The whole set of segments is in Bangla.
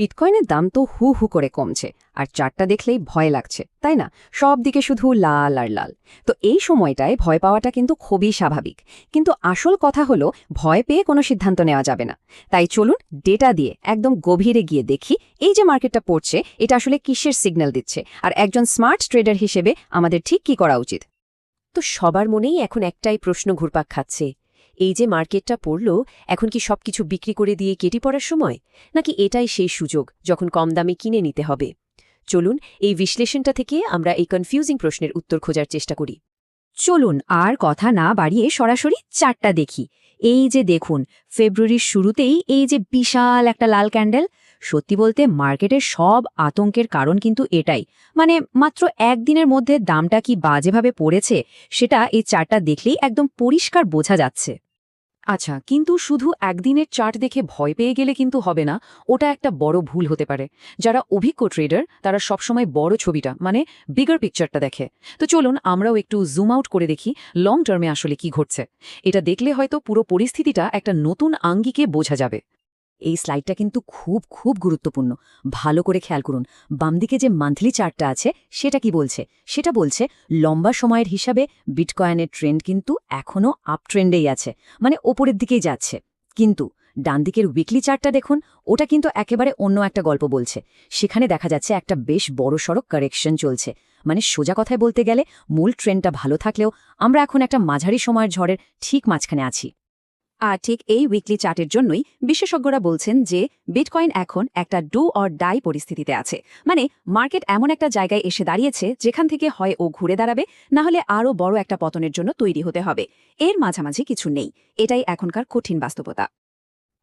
বিটকয়েনের দাম তো হু হু করে কমছে, আর চারটা দেখলেই ভয় লাগছে, তাই না? সব দিকে শুধু লাল আর লাল। তো এই সময়টায় ভয় পাওয়াটা কিন্তু খুবই স্বাভাবিক। কিন্তু আসল কথা হলো, ভয় পেয়ে কোনো সিদ্ধান্ত নেওয়া যাবে না। তাই চলুন ডেটা দিয়ে একদম গভীরে গিয়ে দেখি, এই যে মার্কেটটা পড়ছে, এটা আসলে কিসের সিগন্যাল দিচ্ছে, আর একজন স্মার্ট ট্রেডার হিসেবে আমাদের ঠিক কি করা উচিত? তো সবার মনেই এখন একটাই প্রশ্ন ঘুরপাক খাচ্ছে এই যে মার্কেটটা পড়ল, এখন কি সবকিছু বিক্রি করে দিয়ে কেটে পড়ার সময়? নাকি এটাই সেই সুযোগ যখন কম দামে কিনে নিতে হবে? চলুন এই বিশ্লেষণটা থেকে আমরা এই কনফিউজিং প্রশ্নের উত্তর খোঁজার চেষ্টা করি। চলুন আর কথা না বাড়িয়ে সরাসরি চারটা দেখি। এই যে দেখুন, ফেব্রুয়ারির শুরুতেই এই যে বিশাল একটা লাল ক্যান্ডেল সত্যি বলতে মার্কেটের সব আতঙ্কের কারণ কিন্তু এটাই। মানে মাত্র একদিনের মধ্যে দামটা কি বাজেভাবে পড়েছে, সেটা এই চারটা দেখলেই একদম পরিষ্কার বোঝা যাচ্ছে। আচ্ছা কিন্তু শুধু একদিনের চার্ট দেখে ভয় পেয়ে গেলে কিন্তু হবে না, ওটা একটা বড় ভুল হতে পারে। যারা অভিজ্ঞ ট্রেডার, তারা সবসময় বড় ছবিটা মানে বিগার পিকচারটা দেখে। তো চলুন, আমরাও একটু জুম আউট করে দেখি লং টার্মে আসলে কি ঘটছে। এটা দেখলে হয়তো পুরো পরিস্থিতিটা একটা নতুন আঙ্গিকে বোঝা যাবে। এই স্লাইডটা কিন্তু খুব খুব গুরুত্বপূর্ণ। ভালো করে খেয়াল করুন। বামদিকে যে মান্থলি চার্টটা আছে, সেটা কি বলছে? সেটা বলছে, লম্বা সময়ের হিসাবে বিটকয়েনের ট্রেন্ড কিন্তু এখনও আপ ট্রেন্ডেই আছে মানে ওপরের দিকেই যাচ্ছে। কিন্তু ডানদিকের উইকলি চার্টটা দেখুন, ওটা কিন্তু একেবারে অন্য একটা গল্প বলছে। সেখানে দেখা যাচ্ছে একটা বেশ বড় সড়ক কারেকশন চলছে। মানে সোজা কথায় বলতে গেলে, মূল ট্রেন্ডটা ভালো থাকলেও আমরা এখন একটা মাঝারি সময়ের ঝড়ের ঠিক মাঝখানে আছি। আর ঠিক এই উইকলি চার্টের জন্যই বিশেষজ্ঞরা বলছেন যে বিটকয়েন এখন একটা ডু অর ডাই পরিস্থিতিতে আছে। মানে মার্কেট এমন একটা জায়গায় এসে দাঁড়িয়েছে যেখান থেকে হয় ও ঘুরে দাঁড়াবে, না হলে আরও বড় একটা পতনের জন্য তৈরি হতে হবে। এর মাঝামাঝি কিছু নেই। এটাই এখনকার কঠিন বাস্তবতা।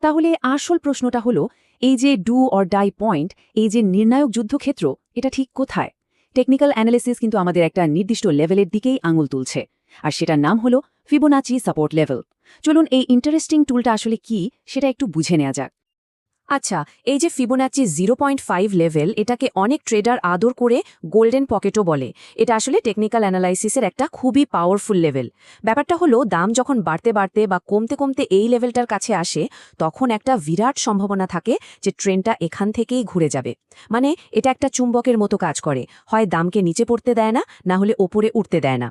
তাহলে আসল প্রশ্নটা হলো, এই যে ডু অর ডাই পয়েন্ট এই যে নির্ণায়ক যুদ্ধক্ষেত্র, এটা ঠিক কোথায়? টেকনিক্যাল অ্যানালিসিস কিন্তু আমাদের একটা নির্দিষ্ট লেভেলের দিকেই আঙুল তুলছে। আর সেটার নাম হলো ফিবোনাচি সাপোর্ট লেভেল চলুন এই ইন্টারেস্টিং টুলটা আসলে কি, সেটা একটু বুঝে নেওয়া যাক। আচ্ছা এই যে Fibonacci zero point five level এটাকে অনেক ট্রেডার আদর করে গোল্ডেন পকেটও বলে। এটা আসলে টেকনিক্যাল অ্যানালাইসিসের একটা খুবই পাওয়ারফুল লেভেল ব্যাপারটা হলো, দাম যখন বাড়তে বাড়তে বা কমতে কমতে এই লেভেলটার কাছে আসে, তখন একটা বিরাট সম্ভাবনা থাকে যে ট্রেনটা এখান থেকেই ঘুরে যাবে। মানে এটা একটা চুম্বকের মতো কাজ করে। হয় দামকে নিচে পড়তে দেয় না না হলে ওপরে উঠতে দেয় না।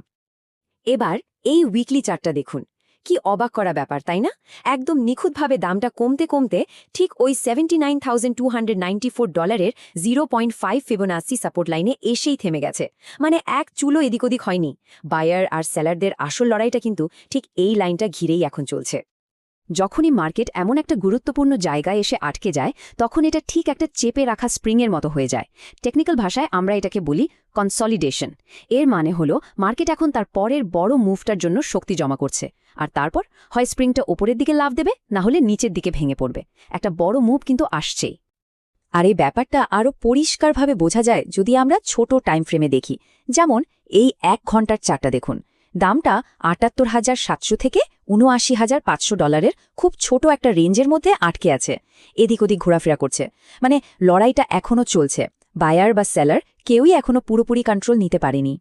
এবার এই উইকলি চার্টটা দেখুন। কি অবাক করা ব্যাপার, তাই না? একদম নিখুঁতভাবে দামটা কমতে কমতে ঠিক ওই সেভেন্টি ডলারের zero point five Fibonacci support লাইনে এসেই থেমে গেছে। মানে এক চুলো এদিক ওদিক হয়নি। বায়ার আর সেলারদের আসল লড়াইটা কিন্তু ঠিক এই লাইনটা ঘিরেই এখন চলছে। যখনই মার্কেট এমন একটা গুরুত্বপূর্ণ জায়গায় এসে আটকে যায়, তখন এটা ঠিক একটা চেপে রাখা স্প্রিংয়ের মতো হয়ে যায়। টেকনিক্যাল ভাষায় আমরা এটাকে বলি কনসলিডেশন। এর মানে হলো, মার্কেট এখন তার পরের বড় মুভটার জন্য শক্তি জমা করছে। আর তারপর, হয় স্প্রিংটা ওপরের দিকে লাভ দেবে, না হলে নিচের দিকে ভেঙে পড়বে। একটা বড় মুভ কিন্তু আসছেই। আর এই ব্যাপারটা আরও পরিষ্কারভাবে বোঝা যায় যদি আমরা ছোট টাইম ফ্রেমে দেখি। যেমন, এই এক ঘণ্টার চারটা দেখুন। দামটা আটাত্তর হাজার সাতশো থেকে উনআশি হাজার পাঁচশো ডলারের খুব ছোট একটা রেঞ্জের মধ্যে আটকে আছে। এদিক ওদিক ঘোরাফেরা করছে। মানে লড়াইটা এখনও চলছে। বায়ার বা সেলার কেউই এখনও পুরোপুরি কন্ট্রোল নিতে পারেনি।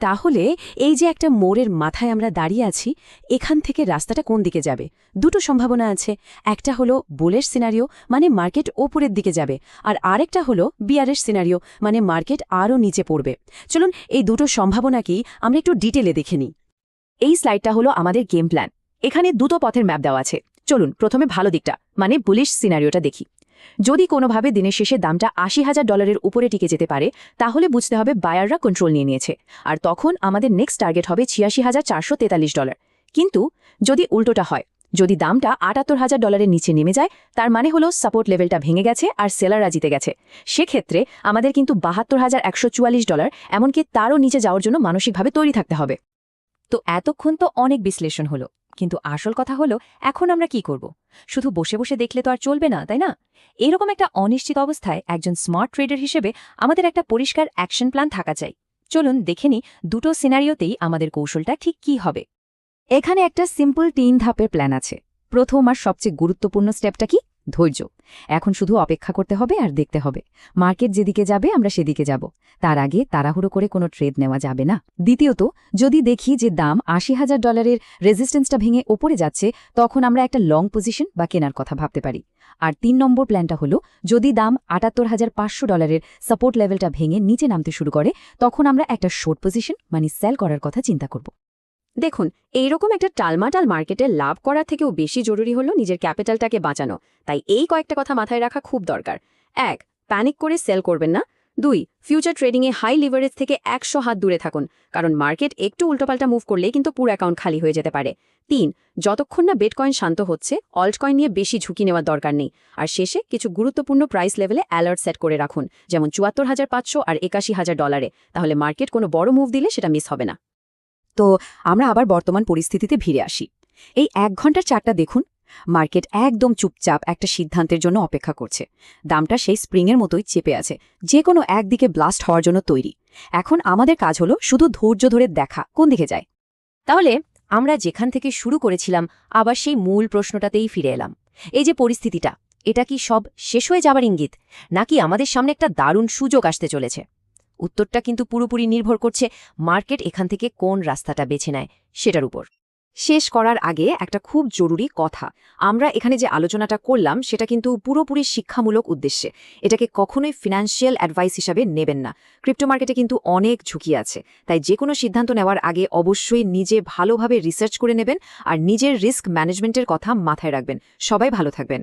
তাহলে এই যে একটা মোড়ের মাথায় আমরা দাঁড়িয়ে আছি, এখান থেকে রাস্তাটা কোন দিকে যাবে? দুটো সম্ভাবনা আছে। একটা হলো বুলের সিনারিও মানে মার্কেট ওপরের দিকে যাবে, আর আরেকটা হলো বিয়ারের সিনারিও মানে মার্কেট আরও নিচে পড়বে। চলুন, এই দুটো সম্ভাবনাকেই আমরা একটু ডিটেলে দেখে নিই। এই স্লাইডটা হলো আমাদের গেম প্ল্যান। এখানে দুটো পথের ম্যাপ দেওয়া আছে। চলুন, প্রথমে ভালো দিকটা মানে বুলিশ সিনারিওটা দেখি। যদি কোনোভাবে দিনের শেষে দামটা আশি হাজার ডলারের উপরে টিকে যেতে পারে, তাহলে বুঝতে হবে বায়াররা কন্ট্রোল নিয়ে নিয়েছে। আর তখন আমাদের নেক্সট টার্গেট হবে ছিয়াশি হাজার চারশো তেতাল্লিশ ডলার। কিন্তু যদি উল্টোটা হয়, যদি দামটা আটাত্তর হাজার ডলারের নিচে নেমে যায়, তার মানে হলো সাপোর্ট লেভেলটা ভেঙে গেছে আর সেলাররা জিতে গেছে। সেক্ষেত্রে আমাদের কিন্তু বাহাত্তর হাজার একশো চুয়াল্লিশ ডলার, এমনকি তারও নিচে যাওয়ার জন্য মানসিকভাবে তৈরি থাকতে হবে। তো এতক্ষণ তো অনেক বিশ্লেষণ হলো। কিন্তু আসল কথা হলো, এখন আমরা কি করব? শুধু বসে বসে দেখলে তো আর চলবে না, তাই না? এরকম একটা অনিশ্চিত অবস্থায় একজন স্মার্ট ট্রেডার হিসেবে আমাদের একটা পরিষ্কার অ্যাকশন প্ল্যান থাকা চাই। চলুন দেখে নি দুটো সিনারিওতেই আমাদের কৌশলটা ঠিক কি হবে। এখানে একটা সিম্পল তিন ধাপের প্ল্যান আছে। প্রথম আর সবচেয়ে গুরুত্বপূর্ণ স্টেপটা কি? ধৈর্য। এখন শুধু অপেক্ষা করতে হবে আর দেখতে হবে। মার্কেট যেদিকে যাবে, আমরা সেদিকে যাব। তার আগে তাড়াহুড়ো করে কোনো ট্রেড নেওয়া যাবে না। দ্বিতীয়ত, যদি দেখি যে দাম আশি হাজার ডলারের রেজিস্ট্যান্সটা ভেঙে ওপরে যাচ্ছে, তখন আমরা একটা লং পজিশন বা কেনার কথা ভাবতে পারি। আর তিন নম্বর প্ল্যানটা হলো, যদি দাম আটাত্তর হাজার পাঁচশো ডলারের সাপোর্ট লেভেলটা ভেঙে নিচে নামতে শুরু করে, তখন আমরা একটা শর্ট পজিশন মানে সেল করার কথা চিন্তা করব। দেখুন, এইরকম একটা টালমাটাল মার্কেটে লাভ করার থেকেও বেশি জরুরি হলো নিজের ক্যাপিটালটাকে বাঁচানো। তাই এই কয়েকটা কথা মাথায় রাখা খুব দরকার। এক, প্যানিক করে সেল করবেন না। দুই, ফিউচার ট্রেডিংয়ে হাই লিভারেজ থেকে একশো হাত দূরে থাকুন, কারণ মার্কেট একটু উল্টোপাল্টা মুভ করলেই কিন্তু পুরো অ্যাকাউন্ট খালি হয়ে যেতে পারে। তিন, যতক্ষণ না বেটকয়েন শান্ত হচ্ছে অল্ট কয়েন নিয়ে বেশি ঝুঁকি নেওয়ার দরকার নেই। আর শেষে কিছু গুরুত্বপূর্ণ প্রাইস লেভেলে অ্যালার্ট সেট করে রাখুন, যেমন চুয়াত্তর হাজার পাঁচশো আর একাশি হাজার ডলারে। তাহলে মার্কেট কোনো বড় মুভ দিলে সেটা মিস হবে না। তো আমরা আবার বর্তমান পরিস্থিতিতে ফিরে আসি। এই এক ঘণ্টার চারটা দেখুন, মার্কেট একদম চুপচাপ একটা সিদ্ধান্তের জন্য অপেক্ষা করছে। দামটা সেই স্প্রিংয়ের মতোই চেপে আছে যে কোনো একদিকে ব্লাস্ট হওয়ার জন্য তৈরি। এখন আমাদের কাজ হলো শুধু ধৈর্য ধরে দেখা, কোন দিকে যায়। তাহলে আমরা যেখান থেকে শুরু করেছিলাম, আবার সেই মূল প্রশ্নটাতেই ফিরে এলাম। এই যে পরিস্থিতিটা, এটা কি সব শেষ হয়ে যাবার ইঙ্গিত? নাকি আমাদের সামনে একটা দারুণ সুযোগ আসতে চলেছে? উত্তরটা কিন্তু পুরোপুরি নির্ভর করছে মার্কেট এখান থেকে কোন রাস্তাটা বেছে নেয়, সেটার উপর। শেষ করার আগে একটা খুব জরুরি কথা। আমরা এখানে যে আলোচনাটা করলাম, সেটা কিন্তু পুরোপুরি শিক্ষামূলক উদ্দেশ্যে। এটাকে কখনোই ফিনান্সিয়াল অ্যাডভাইস হিসাবে নেবেন না। ক্রিপ্টো মার্কেটে কিন্তু অনেক ঝুঁকি আছে। তাই যে কোনো সিদ্ধান্ত নেওয়ার আগে অবশ্যই নিজে ভালোভাবে রিসার্চ করে নেবেন আর নিজের রিস্ক ম্যানেজমেন্টের কথা মাথায় রাখবেন। সবাই ভালো থাকবেন।